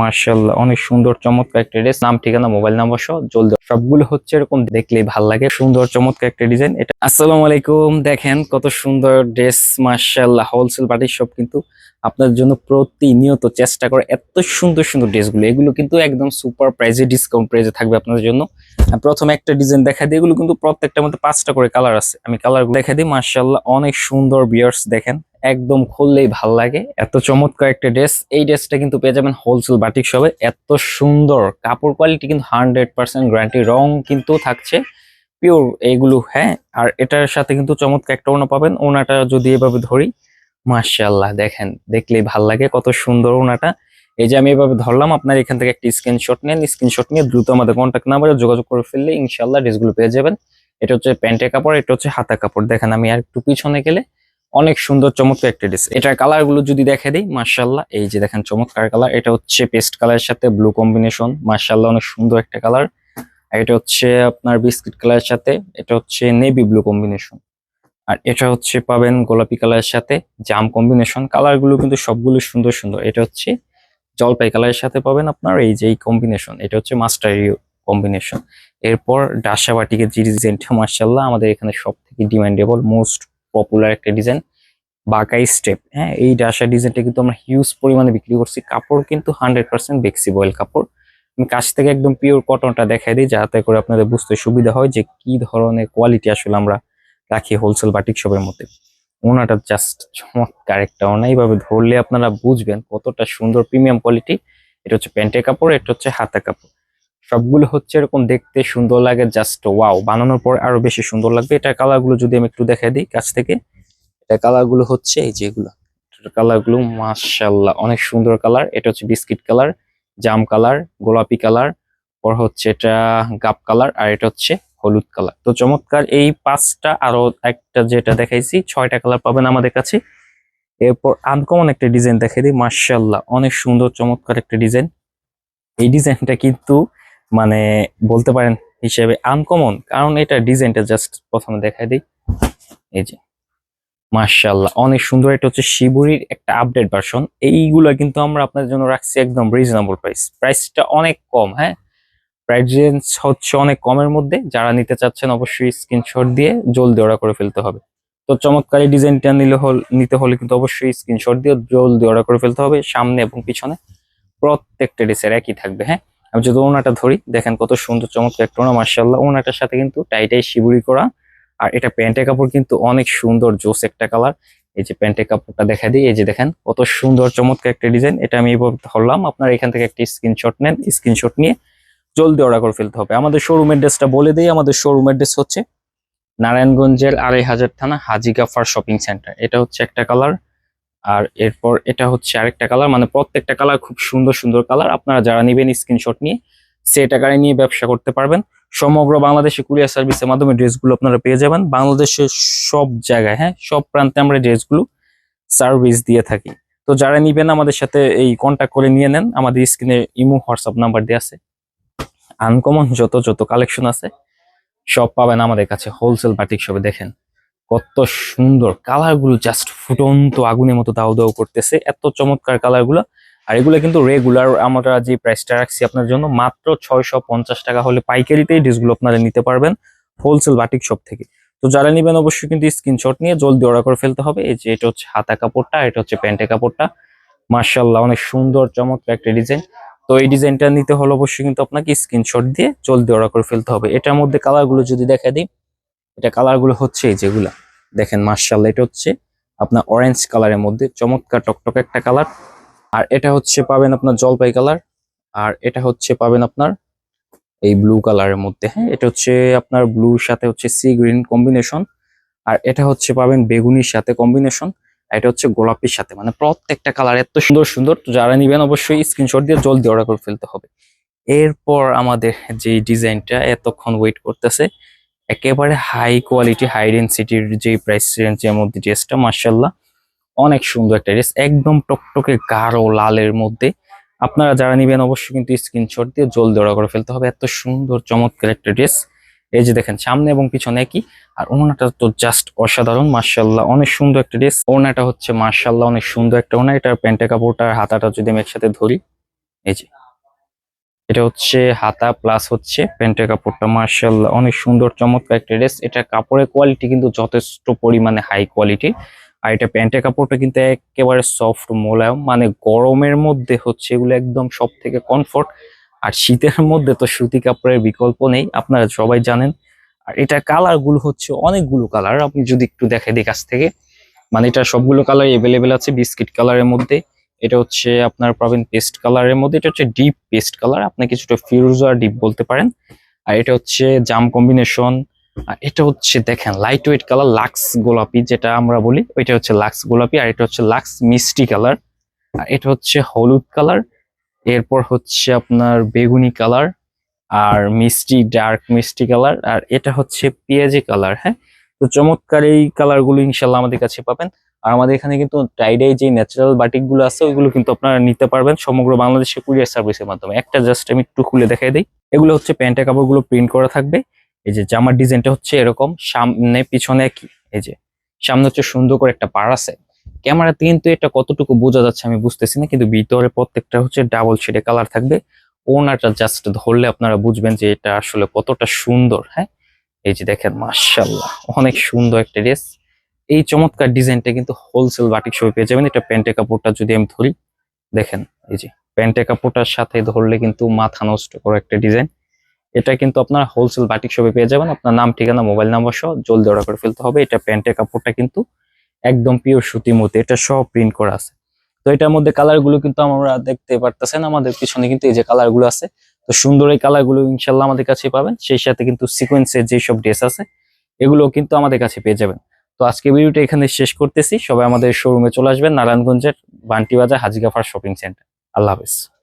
মার্শাল্লাহ অনেক সুন্দর, চমৎকার একটা ড্রেস নাম, ঠিকানা মোবাইল নাম্বার সহ জলদি। সবগুলো হচ্ছে এরকম দেখলেই ভালো লাগে। সুন্দর, চমৎকার একটা ডিজাইন এটা আসসালামু আলাইকুম। দেখেন কত সুন্দর ড্রেস মার্শাল্লাহ হোলসেল পার্টির সব কিন্তু আপনার জন্য প্রতিনিয়ত চেষ্টা করে এত সুন্দর সুন্দর ড্রেসগুলো এগুলো কিন্তু একদম সুপার প্রাইজে ডিসকাউন্ট প্রাইজে থাকবে আপনাদের জন্য। প্রথমে একটা ডিজাইন দেখা দিই। এগুলো কিন্তু প্রত্যেকটার মধ্যে পাঁচটা করে কালার আছে। আমি কালারগুলো দেখা দিই। মার্শাল্লাহ অনেক সুন্দর বিয়ার্স দেখেন। একদম খুললেই ভালো লাগে। এত চমৎকার একটা ড্রেস। এই ড্রেসটা কিন্তু পেয়ে যাবেন হোলসেল বাটিক শপে এত সুন্দর। কাপড় কোয়ালিটি কিন্তু হান্ড্রেড পার্সেন্ট গ্যারান্টি রং কিন্তু থাকছে। পিওর এইগুলো হ্যাঁ। আর এটার সাথে কিন্তু চমৎকার একটা ওনা পাবেন। ওনাটা যদি এভাবে ধরি মার্শাল্লাহ দেখেন, দেখলেই ভালো লাগে কত সুন্দর ওনাটা। এই যে আমি এভাবে ধরলাম, আপনার এখান থেকে একটা স্ক্রিনশট নেন। স্ক্রিনশট নিয়ে দ্রুত আমাদের কন্ট্যাক্ট নাম্বারে যোগাযোগ করে ফেললে ইনশাল্লাহ ড্রেসগুলো পেয়ে যাবেন। এটা হচ্ছে প্যান্টের কাপড়, এটা হচ্ছে হাতা কাপড়। দেখেন আমি আর একটু পিছনে গেলে অনেক সুন্দর চমৎকার একটা ড্রেস এটার কালারগুলো যদি দেখে দিই মার্শাল্লাহ এই যে দেখেন চমৎকার কালার এটা হচ্ছে পেস্ট কালারের সাথে ব্লু কম্বিনেশন মার্শাল্লাহ অনেক সুন্দর একটা কালার আর এটা হচ্ছে আপনার বিস্কিট কালারের সাথে, এটা হচ্ছে নেভি ব্লু কম্বিনেশন আর এটা হচ্ছে পাবেন গোলাপি কালারের সাথে, জাম কম্বিনেশন কালারগুলো কিন্তু সবগুলো সুন্দর সুন্দর। এটা হচ্ছে জলপাই কালারের সাথে পাবেন আপনার এই যে কম্বিনেশন এটা হচ্ছে মাস্টার কম্বিনেশন এরপর ডাসা বাটিকের যে ডিজাইনটা মার্শাল্লাহ আমাদের এখানে সব থেকে ডিমান্ডেবল মোস্ট পপুলার একটা ডিজাইন বাকাই স্টেপ হ্যাঁ? এই ডাসা ডিজাইনটা কিন্তু আমরা হিউজ পরিমাণে বিক্রি করছি। কাপড় কিন্তু হান্ড্রেড পার্সেন্ট বেক্সিবয়েল কাপড়। আমি কাছ থেকে একদম পিওর কটনটা দেখাই দিই, যাতে করে আপনাদের বুঝতে সুবিধা হয় যে কি ধরনের কোয়ালিটি আসলে আমরা রাখি হোলসেল বাটিক শপের মধ্যে। ওনাটা জাস্ট চমৎকার একটা ওনা। এইভাবে ধরলে আপনারা বুঝবেন কতটা সুন্দর প্রিমিয়াম কোয়ালিটি এটা হচ্ছে প্যান্টের কাপড়, এটা হচ্ছে হাতা কাপড়। সবগুলো হচ্ছে এরকম দেখতে সুন্দর লাগে জাস্ট ওয়াও বানানোর পর আরও বেশি সুন্দর লাগবে। এটার কালারগুলো যদি আমি একটু দেখাই দিই কাছ থেকে এটা কালারগুলো হচ্ছে এই যেগুলো কালারগুলো মাশাল্লাহ অনেক সুন্দর কালার এটা হচ্ছে বিস্কিট কালার জাম কালার গোলাপি কালার পর হচ্ছে এটা গাপ কালার আর এটা হচ্ছে হলুদ কালার তো চমৎকার, এই পাঁচটা আরও একটা যেটা দেখাইছি, ছয়টা কালার পাবেন আমাদের কাছে। এরপর আনকমন একটা ডিজাইন দেখাই দিই মার্শাল্লাহ অনেক সুন্দর, চমৎকার একটা ডিজাইন এই ডিজাইনটা কিন্তু মানে বলতে পারেন হিসেবে আনকমন কারণ এটা ডিজাইনটা জাস্ট প্রথমে দেখাই দিই। এই যে মার্শাল্লাহ অনেক সুন্দর এটা হচ্ছে শিবুরির একটা আপডেট ভার্সন এইগুলো কিন্তু আমরা আপনাদের জন্য রাখছি একদম রিজনেবল প্রাইস প্রাইসটা অনেক কম হ্যাঁ? প্রাইস হচ্ছে অনেক কমের মধ্যে। যারা নিতে চাচ্ছেন অবশ্যই স্ক্রিনশট দিয়ে জলদি অর্ডার করে ফেলতে হবে। তো চমৎকার ডিজাইনটা নিলে হল, নিতে হলে কিন্তু অবশ্যই স্ক্রিনশট দিয়ে জলদি অর্ডার করে ফেলতে হবে, সামনে এবং পিছনে। প্রত্যেকটা ড্রেসের একই থাকবে হ্যাঁ? আমি যদি ওনাটা ধরি, দেখেন কত সুন্দর, চমৎকার একটা ওনা মার্শাল্লাহ ওনাটার সাথে কিন্তু টাইটাই শিবুরি করা। আর এটা প্যান্টের কাপড় কিন্তু অনেক সুন্দর, জোস একটা কালার। এই যে প্যান্টের কাপড়টা দেখা দিই, এই যে দেখেন, কত সুন্দর, চমৎকার একটা ডিজাইন। এটা আমি এবার ধরলাম। আপনার এখান থেকে একটা স্ক্রিনশট নেন, স্ক্রিনশট নিয়ে জলদি অর্ডার করে ফেলতে হবে। আমাদের শোরুম অ্যাড্রেসটা বলে দিই, আমাদের শোরুম অ্যাড্রেস হচ্ছে নারায়ণগঞ্জের আড়াই হাজার থানা হাজি গাফার শপিং সেন্টার এটা হচ্ছে একটা কালার। আর এরপর এটা হচ্ছে আরেকটা কালার মানে প্রত্যেকটা কালার খুব সুন্দর সুন্দর কালার। আপনারা যারা নেবেন স্ক্রিনশট নিয়ে সে টাকায় নিয়ে ব্যবসা করতে পারবেন। সমগ্র বাংলাদেশে কুরিয়ার সার্ভিসের মাধ্যমে ড্রেসগুলো আপনারা পেয়ে যাবেন। বাংলাদেশের সব জায়গায় হ্যাঁ সব প্রান্তে আমরা ড্রেসগুলো সার্ভিস দিয়ে থাকি। তো যারা নিবেন, আমাদের সাথে এই কন্ট্যাক্ট করে নিয়ে নেন। আমাদের স্ক্রিনে ইমো, হোয়াটসঅ্যাপ নাম্বার দেওয়া আছে। আনকমন যত যত কালেকশন আছে, সব পাবেন আমাদের কাছে। হোলসেল বাটিক শপে দেখেন। কত সুন্দর কালারগুলো জাস্ট ফুটন্ত আগুনের মতো দাও দাও করতেছে, এত চমৎকার কালারগুলো আর এগুলো কিন্তু রেগুলার আমরা যে প্রাইসটা রাখছি আপনার জন্য মাত্র ছয়শো পঞ্চাশ টাকা হলে পাইকারিতেই ড্রেসগুলো আপনারা নিতে পারবেন হোলসেল বাটিক শপ থেকে। তো যারা নিবেন অবশ্যই কিন্তু স্ক্রিনশট নিয়ে জলদি অর্ডার করে ফেলতে হবে। এই যে এটা হচ্ছে হাতা কাপড়টা, এটা হচ্ছে প্যান্টের কাপড়টা। মার্শাল্লাহ অনেক সুন্দর, চমৎকার একটা ডিজাইন তো এই ডিজাইনটা নিতে হলে অবশ্যই কিন্তু আপনাকে স্ক্রিনশট দিয়ে জলদি অর্ডার করে ফেলতে হবে। এটার মধ্যে কালারগুলো যদি দেখা দিই এটা কালারগুলো হচ্ছে যেগুলা। দেখেন মার্শাল এটা হচ্ছে আপনার অরেঞ্জ কালারের মধ্যে, চমৎকার টকটক একটা কালার আর এটা হচ্ছে পাবেন আপনার জলপাই কালার আর এটা হচ্ছে পাবেন আপনার এই ব্লু কালারের মধ্যে হ্যাঁ? এটা হচ্ছে আপনার ব্লুর সাথে হচ্ছে সি গ্রিন কম্বিনেশন আর এটা হচ্ছে পাবেন বেগুনির সাথে কম্বিনেশন এটা হচ্ছে গোলাপির সাথে। মানে প্রত্যেকটা কালার এত সুন্দর সুন্দর, তো যারা নিবেন অবশ্যই স্ক্রিনশট দিয়ে জলদি অর্ডার করে ফেলতে হবে। এরপর আমাদের যে ডিজাইনটা এতক্ষণ ওয়েট করতেছে একেবারে হাই কোয়ালিটি হাই ডেন্সিটির যে প্রাইস রেঞ্জের মধ্যে ড্রেসটা মার্শাল্লাহ অনেক সুন্দর একটা ড্রেস একদম টকটকে গাঢ় লালের মধ্যে। আপনারা যারা নিবেন অবশ্যই কিন্তু স্ক্রিনশট দিয়ে জল অর্ডার করে ফেলতে হবে। এত সুন্দর, চমৎকার একটা ড্রেস এই যে দেখেন, সামনে এবং পিছনে একই। আর ওনাটা তো জাস্ট অসাধারণ মার্শাল্লাহ অনেক সুন্দর একটা ড্রেস ওনাটা হচ্ছে মার্শাল্লাহ অনেক সুন্দর একটা ওনা। এটার প্যান্টের কাপড়টা আর হাতাটা যদি আমি একসাথে ধরি, এই যে এটা হচ্ছে হাতা প্লাস হচ্ছে প্যান্টের কাপড়টা। মার্শাল্লাহ অনেক সুন্দর, চমৎকার একটা ড্রেস এটা কাপড়ের কোয়ালিটি কিন্তু যথেষ্ট পরিমাণে হাই কোয়ালিটি আর এটা প্যান্টের কাপড়টা কিন্তু একেবারে সফট মোলায়ম মানে গরমের মধ্যে হচ্ছে এগুলো একদম সব থেকে কমফোর্ট আর শীতের মধ্যে তো সুতি কাপড়ের বিকল্প নেই, আপনারা সবাই জানেন। আর এটা কালারগুলো হচ্ছে অনেকগুলো কালার আপনি যদি একটু দেখে দিই কাছ থেকে। মানে এটা সবগুলো কালার এভেলেবেল আছে, বিস্কিট কালারের মধ্যে। এটা হচ্ছে আপনার পাবেন পেস্ট কালারের মধ্যে, এটা হচ্ছে ডিপ পেস্ট কালার, আপনি কিছুটা ফিরোজা ডিপ বলতে পারেন। আর এটা হচ্ছে জাম কম্বিনেশন। আর এটা হচ্ছে দেখেন লাইট ওয়েট কালার লাক্স গোলাপি যেটা আমরা বলি, ওইটা হচ্ছে লাক্স গোলাপি, আর এটা হচ্ছে লাক্স মিষ্টি কালার। আর এটা হচ্ছে হলুদ কালার, এরপর হচ্ছে আপনার বেগুনি কালার, আর মিষ্টি, ডার্ক মিষ্টি কালার, আর এটা হচ্ছে পেঁয়াজি কালার হ্যাঁ? তো চমৎকার এই কালারগুলো ইনশাল্লাহ আমাদের কাছে পাবেন। আর আমাদের এখানে কিন্তু টাইডাই যে ন্যাচারাল বাটিকগুলো আছে, ওইগুলো কিন্তু আপনারা নিতে পারবেন সমগ্র বাংলাদেশে কুরিয়ার সার্ভিসের মাধ্যমে। একটা জাস্ট আমি একটু খুলে দেখাই দিই। এগুলো হচ্ছে প্যান্টের কাপড়গুলো প্রিন্ট করা থাকবে। এই যে জামার ডিজাইনটা হচ্ছে এরকম। সামনে পিছনে কি? এই যে সামনে হচ্ছে সুন্দর করে একটা পার আছে। ক্যামেরাতে কিন্তু এটা কতটুকু বোঝা যাচ্ছে আমি বুঝতেছি না, কিন্তু ভিতরে প্রত্যেকটা হচ্ছে ডাবল শেডে কালার থাকবে। ওনাটা জাস্ট ধরলে আপনারা বুঝবেন যে এটা আসলে কতটা সুন্দর হ্যাঁ? এই যে দেখেন মার্শাল্লাহ অনেক সুন্দর একটা ড্রেস। এই চমৎকার ডিজাইনটা কিন্তু হোলসেল বাটিক শপে পেয়ে যাবেন। এটা প্যান্টের কাপড়টা যদি আমি ধরি, দেখেন, এই যে প্যান্টের কাপড়টার সাথে ধরলে কিন্তু মাথা নষ্ট করা একটা ডিজাইন। এটা কিন্তু আপনার হোলসেল বাটিক শপে পেয়ে যাবেন। আপনার নাম, ঠিকানা, মোবাইল নাম্বার সহ জলদি অর্ডার করে ফেলতে হবে। এটা প্যান্টের কাপড়টা কিন্তু একদম পিওর সুতি মতো, এটা সব প্রিন্ট করা আছে। তো এটার মধ্যে কালারগুলো কিন্তু আমরা দেখতে পারতেছেন। আমাদের পিছনে কিন্তু এই যে কালারগুলো আছে তো সুন্দর এই কালারগুলো ইনশাল্লাহ আমাদের কাছে পাবেন। সেই সাথে কিন্তু সিকোয়েন্সের যেসব ড্রেস আছে এগুলো কিন্তু আমাদের কাছে পেয়ে যাবেন। তো আজকে ভিডিওটা এখানে শেষ করতেছি। সবাই আমাদের শোরুমে চলে আসবেন, নারায়ণগঞ্জের বান্টি বাজার হাজিগাফার শপিং সেন্টার আল্লাহ হাফেজ।